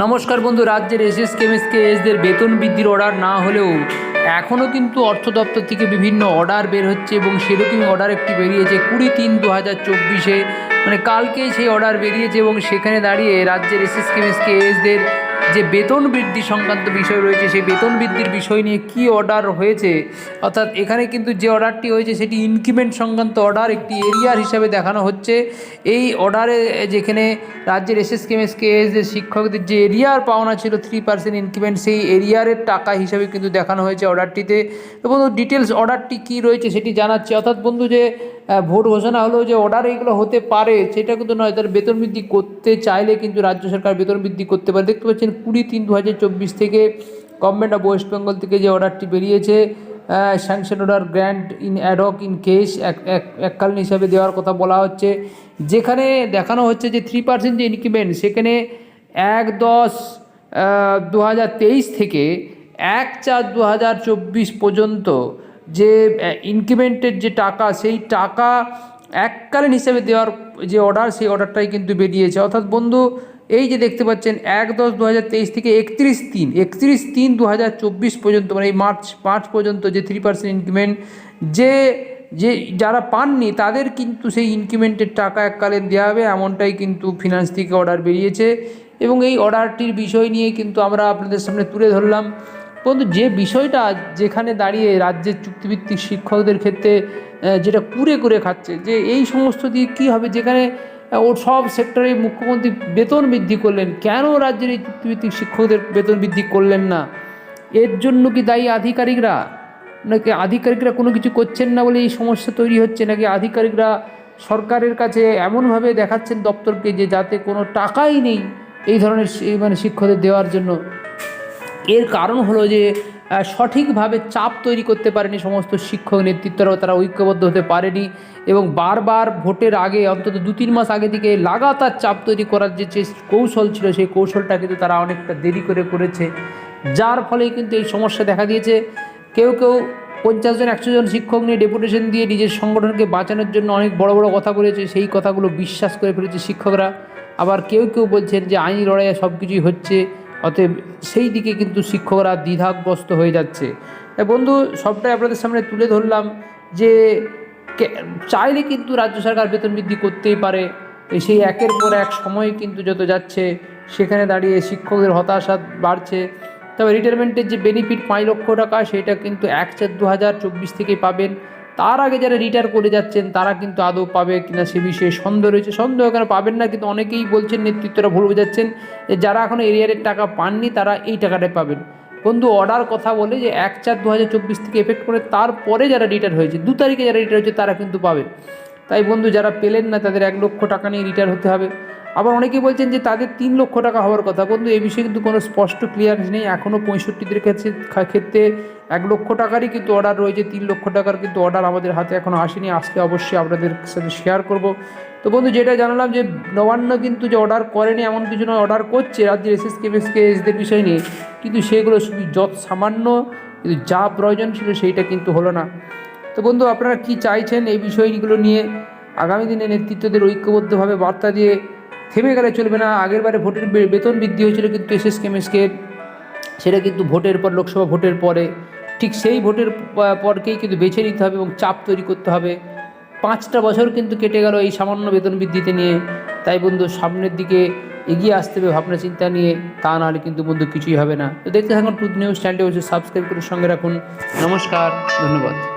নমস্কার বন্ধু, রাজ্যের এস এসএস কেমিস্টকে এসদের বেতন বৃদ্ধির অর্ডার না হলেও এখনও কিন্তু অর্থ দপ্তর থেকে বিভিন্ন অর্ডার বের হচ্ছে এবং সেরকমই অর্ডার একটি বেরিয়েছে কুড়ি তিন দু হাজার চব্বিশে। মানে কালকেই সেই অর্ডার বেরিয়েছে এবং সেখানে দাঁড়িয়ে রাজ্যের এস এসএস কেমিস্টকে এসদের যে বেতন বৃদ্ধি সংক্রান্ত বিষয় রয়েছে, সেই বেতন বৃদ্ধির বিষয় নিয়ে কি অর্ডার হয়েছে, অর্থাৎ এখানে কিন্তু যে অর্ডারটি হয়েছে, সেটি ইনক্রিমেন্ট সংক্রান্ত অর্ডার একটি এরিয়ার হিসাবে দেখানো হচ্ছে। এই অর্ডারে যেখানে রাজ্যের এসএস কেমএসকে যে শিক্ষকদের যে এরিয়ার পাওনা ছিল থ্রি পার্সেন্ট ইনক্রিমেন্ট সেই এরিয়ারের টাকা হিসাবে কিন্তু দেখানো হয়েছে অর্ডারটিতে তো বন্ধু ডিটেলস অর্ডারটি কী রয়েছে, সেটি জানাচ্ছে। অর্থাৎ বন্ধু, যে ভোট ঘোষণা হলো যে অর্ডার এগুলো হতে পারে, সেটা কিন্তু নয়, তার বেতন বৃদ্ধি করতে চাইলে কিন্তু রাজ্য সরকার বেতন বৃদ্ধি করতে পারে। দেখতে পাচ্ছেন কুড়ি তিন দু থেকে গভর্নমেন্ট অফ ওয়েস্ট বেঙ্গল থেকে যে অর্ডারটি বেরিয়েছে sanction order grant in ad hoc in case এক, এক- এককালীন হিসাবে দেওয়ার কথা বলা হচ্ছে। যেখানে দেখানো হচ্ছে যে থ্রি পার্সেন্ট যে ইনক্রিমেন্ট সেখানে এক দশ দু থেকে এক চার দু পর্যন্ত যে ইনক্রিমেন্টের যে টাকা, সেই টাকা এককালীন হিসেবে দেওয়ার যে অর্ডার সেই অর্ডারটাই কিন্তু বেরিয়েছে। অর্থাৎ বন্ধু, এই যে দেখতে পাচ্ছেন, এক দশ দু থেকে একত্রিশ তিন একত্রিশ তিন দু পর্যন্ত মানে এই মার্চ পাঁচ পর্যন্ত যে থ্রি পার্সেন্ট ইনক্রিমেন্ট যে যে যারা পাননি, তাদের কিন্তু সেই ইনক্রিমেন্টের টাকা এককালীন দেওয়া হবে, এমনটাই কিন্তু ফিনান্স থেকে অর্ডার বেরিয়েছে। এবং এই অর্ডারটির বিষয় নিয়ে কিন্তু আমরা আপনাদের সামনে তুলে ধরলাম। বন্ধু, যে বিষয়টা যেখানে দাঁড়িয়ে রাজ্যের চুক্তিভিত্তিক শিক্ষকদের ক্ষেত্রে যেটা কুরে করে খাচ্ছে, যে এই সমস্ত দিয়ে কী হবে? যেখানে ওর সব সেক্টরে মুখ্যমন্ত্রী বেতন বৃদ্ধি করলেন, কেন রাজ্যের এই চুক্তিভিত্তিক শিক্ষকদের বেতন বৃদ্ধি করলেন না? এর জন্য কি দায়ী আধিকারিকরা? নাকি আধিকারিকরা কোনো কিছু করছেন না বলে এই সমস্যা তৈরি হচ্ছে? নাকি আধিকারিকরা সরকারের কাছে এমনভাবে দেখাচ্ছেন দপ্তরকে যে যাতে কোনো টাকাই নেই এই ধরনের মানে শিক্ষকদের দেওয়ার জন্য? এর কারণ হলো যে সঠিকভাবে চাপ তৈরি করতে পারেনি সমস্ত শিক্ষক নেতৃত্বরাও, তারা ঐক্যবদ্ধ হতে পারেনি এবং বারবার ভোটের আগে অন্তত দু তিন মাস আগে থেকে লাগাতার চাপ তৈরি করার যে কৌশল ছিল, সেই কৌশলটা কিন্তু তারা অনেকটা দেরি করে করেছে। যার ফলে কিন্তু এই সমস্যা দেখা দিয়েছে। কেউ কেউ পঞ্চাশ জন, একশো জন শিক্ষক নিয়ে ডেপুটেশন দিয়ে নিজের সংগঠনকে বাঁচানোর জন্য অনেক বড় বড় কথা বলেছে, সেই কথাগুলো বিশ্বাস করে ফেলেছে শিক্ষকরা। আবার কেউ কেউ বলছেন যে, আইনি লড়াইয়ে সব কিছুই হচ্ছে। অতএব সেই দিকে কিন্তু শিক্ষকরা দ্বিধাগ্রস্ত হয়ে যাচ্ছে। বন্ধু, সবটাই আপনাদের সামনে তুলে ধরলাম যে চাইলে কিন্তু রাজ্য সরকার বেতন বৃদ্ধি করতেই পারে। সেই একের পর এক সময় কিন্তু যত যাচ্ছে, সেখানে দাঁড়িয়ে শিক্ষকদের হতাশা বাড়ছে। তবে রিটায়ারমেন্টের যে বেনিফিট পাঁচ লক্ষ টাকা, সেটা কিন্তু এক চার দু হাজার চব্বিশ থেকেই পাবেন। তার আগে যারা রিটায়ার করে যাচ্ছেন, তারা কিন্তু আদৌ পাবে কিনা সে বিষয়ে সন্দেহ রয়েছে। সন্দেহ কেন পাবেন না? কিন্তু অনেকেই বলছেন, নেতৃত্বরা ভুল বোঝাচ্ছেন যে যারা এখনও এরিয়ারের টাকা পাননি, তারা এই টাকাটাই পাবেন। বন্ধু অর্ডার কথা বলে যে এক চার দু হাজার চব্বিশ থেকে এফেক্ট করে তারপরে যারা রিটায়ার হয়েছে, দু তারিখে যারা রিটায়ার হয়েছে, তারা কিন্তু পাবে। তাই বন্ধু, যারা পেলেন না, তাদের এক লক্ষ টাকা নিয়ে রিটায়ার হতে হবে। আবার অনেকেই বলছেন যে তাদের তিন লক্ষ টাকা হওয়ার কথা। বন্ধু এই বিষয়ে কিন্তু কোনো স্পষ্ট ক্লিয়ারেন্স নেই। এখনও পঁয়ষট্টিদের ক্ষেত্রে ক্ষেত্রে এক লক্ষ টাকারই কিন্তু অর্ডার রয়েছে, তিন লক্ষ টাকার কিন্তু অর্ডার আমাদের হাতে এখনও আসেনি। আসলে অবশ্যই আপনাদের সাথে শেয়ার করব। তো বন্ধু, যেটা জানালাম যে নবান্ন কিন্তু যে অর্ডার করেনি, এমন কিছু নয় অর্ডার করছে রাজ্যের S S K S K এসদের বিষয় নিয়ে। কিন্তু সেগুলো শুধু যত সামান্য কিন্তু যা প্রয়োজন ছিল সেইটা কিন্তু হলো না। তো বন্ধু, আপনারা কি চাইছেন এই বিষয়গুলো নিয়ে? আগামী দিনে নেতৃত্বদের ঐক্যবদ্ধভাবে বার্তা দিয়ে থেমে গেলে চলবে না। আগেরবারে ভোটের বেতন বৃদ্ধি হয়েছিল কিন্তু এস এস কেমএসকে সেটা কিন্তু ভোটের পর, লোকসভা ভোটের পরে ঠিক সেই ভোটের পরকেই কিন্তু বেছে নিতে হবে এবং চাপ তৈরি করতে হবে। পাঁচটা বছর কিন্তু কেটে গেল এই সামান্য বেতন বৃদ্ধিতে নিয়ে। তাই বন্ধু, সামনের দিকে এগিয়ে আসতে হবে ভাবনা চিন্তা নিয়ে, তা নাহলে কিন্তু বন্ধু কিছুই হবে না। তো দেখতে থাকুন টুথ নিউজ চ্যানেলটি, অবশ্যই সাবস্ক্রাইব করে সঙ্গে রাখুন। নমস্কার, ধন্যবাদ।